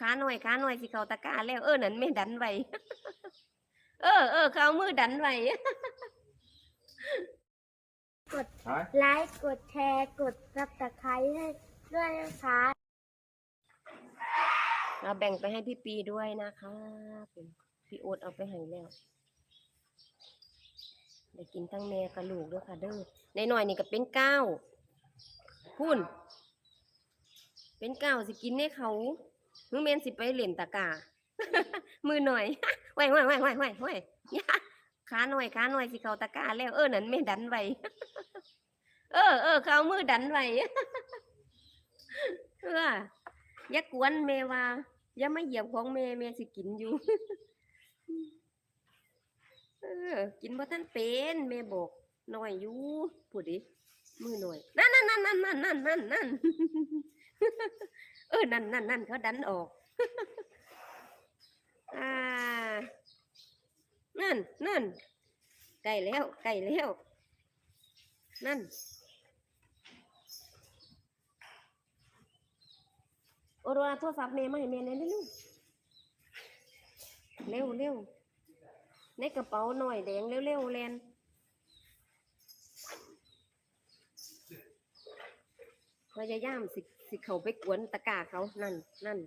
ขาหน่อยขาหน่อยสิเขาตะกร้าแล้ว เออนั่นแม่ดันไว้เออเออเขาเอามือดันไว้ฮะไลค์กดแชร์กดซับสไครต์ให้ด้วยนะคะเราแบ่งไปให้พี่ปีด้วยนะคะพี่โอ๊ตเอาไปให้แล้วได้กินทั้งแม่กับลูกด้วยค่ะเด้อในหน่อยๆนี่ก็เป็นเก้าพุ่น เป็นเก้าสิกินในเขา หนูเมนสิไปเล่นตะกา มือหน่อยห้อยห้อยห้อยห้อยห้อยห้อยขาหน่อยขาหน่อยสิเขาตะกาแล้วเออนั่นไม่ดันไหวเออเออเขามือดันไหวเออยักกวนเมว่าอย่าไม่เหยียบของเมเมสิกินอยู่เออกินเพราะท่านเป็นเมบอกหน่อยอยู่พูดดิมือหน่อยนั่นนั่นนั่นนั่นนั่นนั่นนั่น เออ นั่นนั่นนั่นเขาดันออก อ่า นั่นนั่นไก่แล้วไก่แล้ว นั่น โอโรนาโทรศัพท์แม่มาให้แม่เลยเร็วเร็วเร็วในกระเป๋าหน่อยแดงเร็วเร็วแลน พยายามสิสิเขาไปกวนตะกร้าเขานั่นนั่น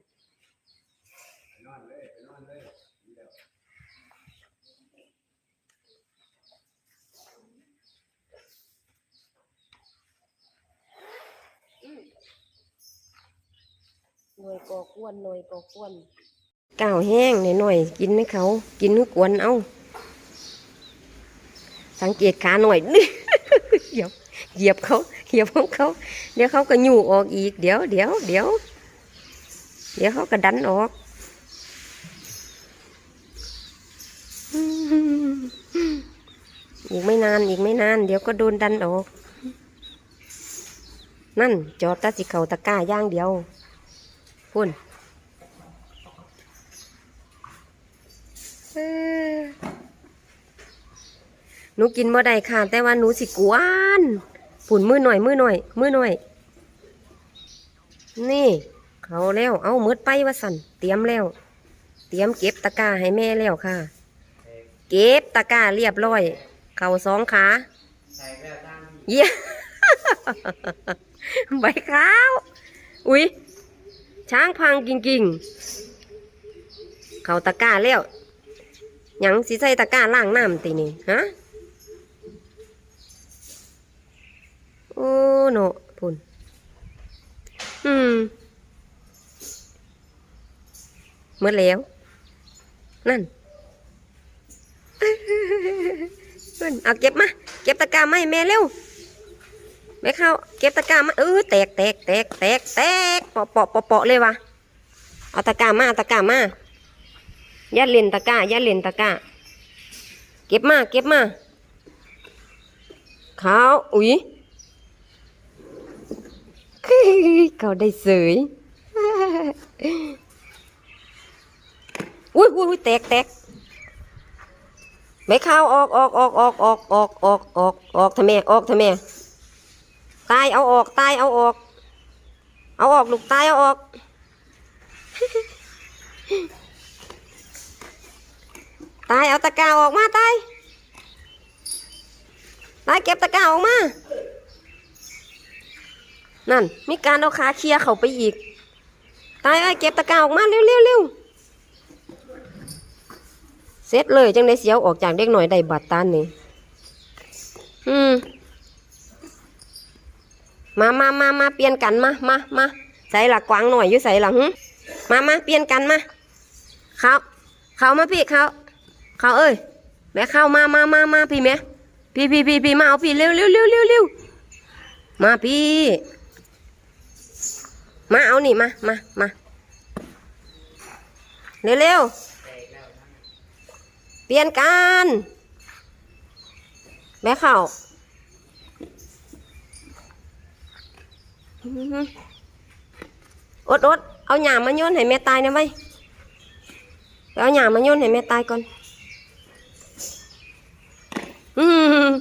หน่วยก่อกวนหน่วยก่อกวนก้าวแห้งหน่อยๆกินให้เขา กินให้กวนเอาสังเกตขาหน่อยเหยียบ เหยียบเขาเหยียบของเขา เดี๋ยวเขาก็อยู่ออกอีก เดี๋ยวเดี๋ยวเดี๋ยวเดี๋ยวเขาก็ดันออกอีกไม่นานอีกไม่นาน เดี๋ยวก็โดนดันออก นั่น จอดตาสิเขาตะกร้าย่างเดียวพุ่นหนูกินบ่ได้ค่ะ แต่ว่าหนูสิกวน ฝุ่นมือหน่อยมือหน่อยมือหน่อย นี่ เขาแล้ว เอามืดไปว่าสันเตรียมแล้ว เตรียมเก็บตะกร้าให้แม่แล้วค่ะ เก็บตะกร้าเรียบร้อย เข่าสองขาใส่แบบตั้งเยี่ยใบขาว อุ๊ยช้างพังกิ่งๆ เขาตะกร้าแล้วหยังสิใส่ตะกร้าล่างน้ำตีนี่ฮะ โอ้โนพุ่นอืมเมื่อแล้ว นั่นขึ้นเอาเก็บมา เก็บตะกร้ามาให้แม่เร็วแม่เข้าเก็บตะกร้ามาเออแตกแตกแตกแตกแตกเปาะเปาะเปาะเปาะเลยวะเอาตะกร้ามาตะกร้ามาย่าเลนตะกร้าย่าเลนตะกร้าเก็บมาเก็บมาเขาอุ๊ย เขาได้เสยอุ้ยอุ้ยแตกแตกไม่เข้าออกออกออกออกออกออกออกออกออกทำไมออกทำไมตายเอาออกตายเอาออก เอาออกลูกตายเอาออกตายเอาตะก้าออกมาตายตายเก็บตะก้าออกมา นั่น มีการเอาขาเคลียเขาไปอีก ตายเอ้ยเก็บตะกร้าออกมาเร็วเร็วเร็วเสร็จเลยจังได้เสียวออกจากเด็กหน่อยได้บัตรตานนี่อืม มามามามาเปลี่ยนกันมามามาใส่หลักกวางหน่อยอยู่ใส่หลังมามาเปลี่ยนกันมาเขาเขามาพี่เขาเขาเอ้ยแม่เข้ามามามามาพี่แม่พี่พี่พี่พี่มาเอาพี่เร็วเร็วเร็วเร็วเร็วมาพี่ มาเอานี่มามามาเร็วเร็วเปลี่ยนกันแม่เข่าอื้อหืออดอดเอาหยามมาโยนให้แม่ตายนะไว้ยไปเอาหยามมาโยนให้แม่ตายก่อนอืม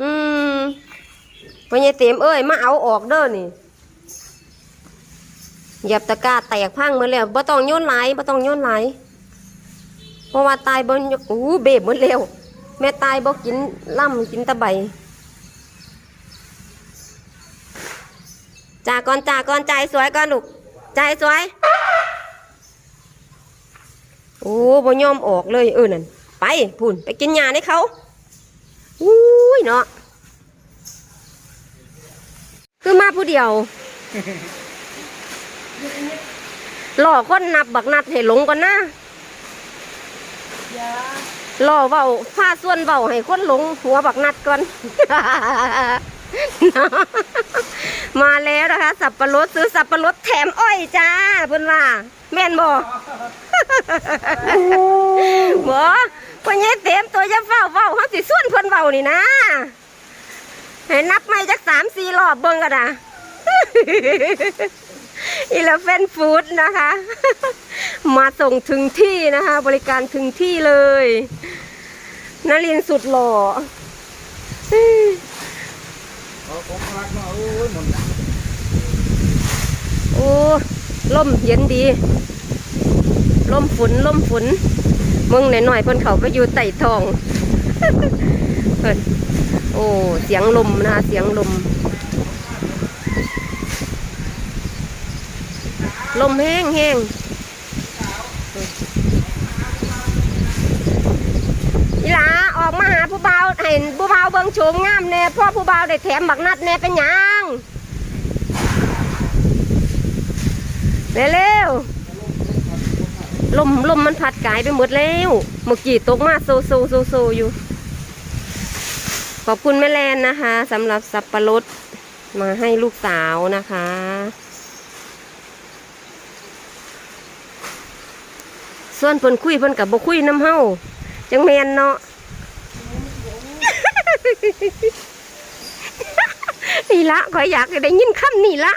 อืม พ่อใหญ่เต็มเอ้ยมาเอาออกเด้อนี่หยียบตะกร้าแตกพังหมดแล้วบ่ต้องโยนไหลายบ่ต้องโยนไหลายเพราะว่าตายบ่อู้เบบหมดแล้วแม่ตายบ่กินล่ำกินตะใบจ่าก่อนจ่าก่อนใจสวยก่อนลูกใจสวย โอ้บ่ยอมออกเลยเออนั่นไปพุ่นไปกินยาให้เขาอุ้ยเนาะ คือมาผู้เดียว หล่อคนนับบักนัดให้หลงก่อนนะหล่อเบาผ้าส่วนเบาให้คนหลง หัวบักนัดก่อน มาแล้วนะคะ สับปะรดซื้อสับปะรดแถมอ้อยจ้าเพิ่นว่า แม่นบ่บ่พ่อใหญ่เต็มตัวจะเฝ้าเฝ้าเฮาสิส่วนเพิ่นเว้านี่นะ ให้นับไม่จักสามสี่รอบเบิ่งกันนะอีเลฟเฟนฟู้ดนะคะ มาส่งถึงที่นะคะ บริการถึงที่เลยนลินสุดหล่อโอ้ล่มเย็นดี ล่มฝนล่มฝนมึงหน่อยๆเพิ่นเขาไปอยู่ใต้ท้องเพิ่น โอ้ เสียงลมนะคะ เสียงลม ลมแห้งแห้งอีหลาออกมาหาผู้เบ่าเห็นผู้เบ่าเบิ่งโฉมงามแน่พ่อผู้เบ่าได้แถมบักนัดแน่เป็นยังเร็วลมลมมันพัดกายไปหมดแล้วเมื่อกี้ตกมาโซโซโซโซอยู่ ขอบคุณแม่แลนนะคะสำหรับสับปะรดมาให้ลูกสาวนะคะ ส่วนเพิ่นคุยเพิ่นกับบ่คุยน้ำเฮาจังแมนเนาะนี่ละขอยอยากได้ยินคำนี่ละ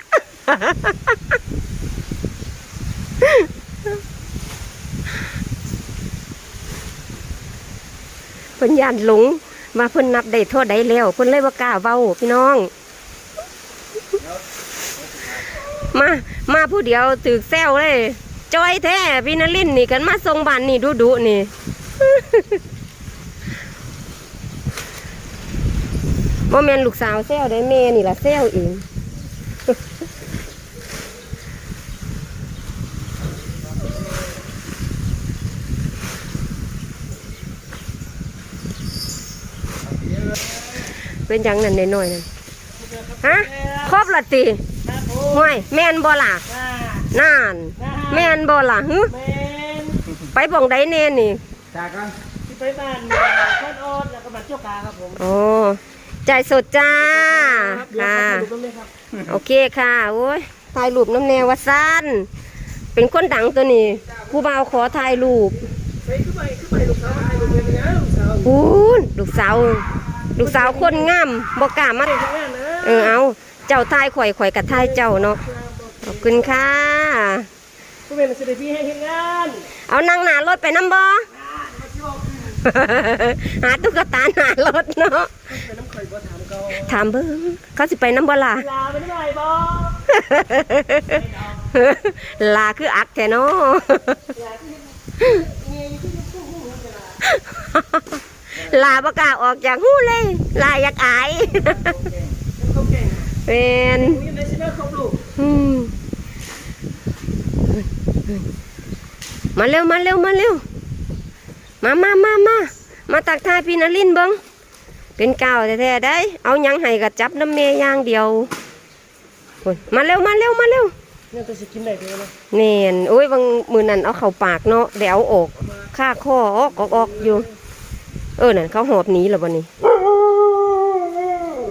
เพิ่นยานหลง มาเพิ่นนับได้เท่าใดแล้วเพิ่นเลยบ่กล้าเว้าพี่น้อง มา มาผู้เดียวตึกแซวเลย จอยแท้พี่นลินนี่กันมาทรงบ้านนี่ดูดูนี่บ่แมนลูกสาวแซวได้แม่นี่ล่ะแซวเอง เป็นหยังนั่นน้อยๆนั่นฮะครบละติครับผมห่วยแม่นบ่ล่ะอ่าน่านแม่นบ่ล่ะฮึแมนไปบ่องใดแน่นี่จากกันที่ไปบ้านท่านออดแล้วก็บ้านเจ้ากาครับผมโอ้ใจายสดจ้าเดี๋ยวค่ะขอดูตรงนี้ครับโอเคค่ะโอ้ยถ่ายรูปน้ำแนววัดซันเป็นคนดังตัวนี้ผู้บ่าวขอถ่ายรูปไปขึ้นไปขึ้นไปลูกสาวไป ลูกเรียนนะลูกสาวพูนลูกสาวลูกสาวคนงามบอกกล้ามาทำงานนะเออเอาเจ้าถ่ายข่อยข่อยกับถ่ายเจ้าเนาะขอบคุณค่ะผู้เป็นสิริพี่ให้เห็นงานเอานั่งหน้ารถไปน้ำบอหาตุ๊กตาหน้ารถเนาะเป็นน้ำข่อยบ่ถามเขาถามเบิ้งเขาสิไปน้ำบ่ล่ะเวลาไปหน่อยบ่ลาคืออักแท้เนาะ ลาประกล้าออกจากหูเลย ลาอยากอายเขาเก่งเป็นหนูยังได้ชนะครบลูกอืมมาเร็วมาเร็วมาเร็ว มามามามามาตักทายพี่นลินเบิงเป็นเก่าวแท้ๆได้ เอาหยังให้กับจับน้ำเมยอย่างเดียวโอ้ยมาเร็วมาเร็วมาเร็วเนี่ยตัวสิกินได้เลยนะเน่นโอ้ยบางมือนั่นเอาเข่าปากเนาะเดี๋ยวเอาออกค่าข้อออกออกออกอยู่ เออนั่นเขาหอบหนีแล้ววันนี้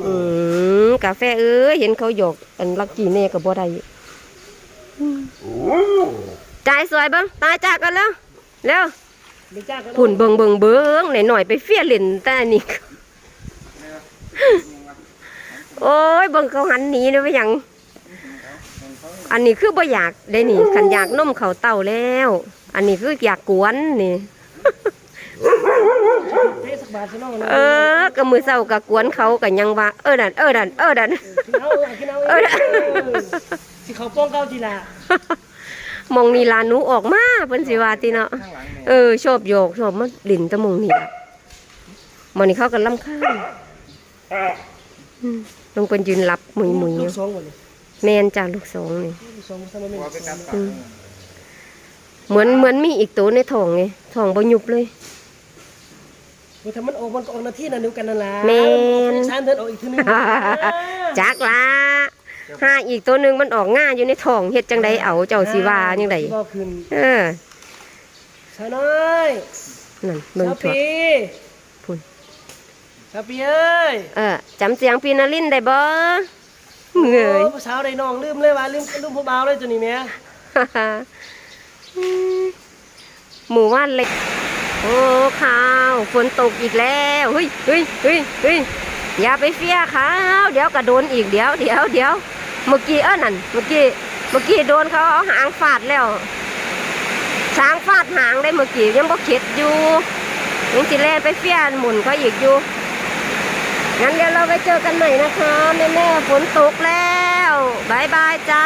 อืมกาแฟเอ้ยเห็นเขาหยอกอันลักกี้เน่กับบ่ได้อืมจ่ายสวยเบ้งตายจากกันแล้วแล้วเดี๋ยวจ้างกันผุ่นเบิงเบิงเบิงหน่อยหน่อยๆไปเฟี้ยเล่นแต่อันนี่โอ้ยเบิงเขาหันหนีเลยไปหยังอันนี้คือบ่อยากได้นี่ขันอยากนมเขาเต่าแล้ว อันนี้คืออยากกวนนี่ เทศบาลซะน้องนะเออก็มือเศร้ากับกวนเขากับยังว่าเออดันเออดันเออดัน กินเอากินเอาเออ สิเขาป้องเก้าทีละมองนี่ลาหนูออกมาเพิ่นสิว่าติเนาะข้างหลังเนี่ยเออชอบโยกชอบมาหลินแตะมองนี่ล่ะมองนี่เขาก็ลำข้างอืมลงเป็นยืนรับมุยมุยๆอลูยู่กสองคนนี่แมนจ้าลูกสองนี่ ลูกสองทำไมไม่กลัวลูกไปสกัอดงปากเหมือนเหมือนมีอีกตัวในท้องไงท้องบ่ยุบเลย เมื่อทำมันออกมันก็ออกหน้าที่นั่นเดียวกันนั่นแหละแม่น สามเดือนออกอีกทีนึงจักละห้าอีกตัวหนึ่งมันออกง่าอยู่ในท้องเฮ็ดจังใดเอาเจ้าสิว่าจังใดสิว่าขึ้นเออสาวน้อยนั่นเบิ่งสาวถั่วปีพุ่น สาวปีเอ้ยเออจำเสียงปีนาลินได้บ่เงย โอ้ผู้สาวได้น้องลืมเลยว่าลืมลืมผู้บ่าวเลยตัวนี้แม่ หมู่ว่านเล็ก โอ้ข้าวฝนตกอีกแล้วเฮ้ยเฮ้ยเฮ้ยเฮ้ยอย่าไปเฟียข้าวเดี๋ยวก็โดนอีกเดี๋ยวเดี๋ยวเดี๋ยวเมื่อกี้เออนั่นเมื่อกี้เมื่อกี้โดนเขาเอาหางฟาดแล้วช้างฟาดหางได้เมื่อกี้ยังบ่เข็ดอยู่ยังสิแลนไปเฟียนหมุนเขาอีกอยู่งั้นเดี๋ยวเราไปเจอกันใหม่นะคะแม่แม่ๆฝนตกแล้วบายบายจ้า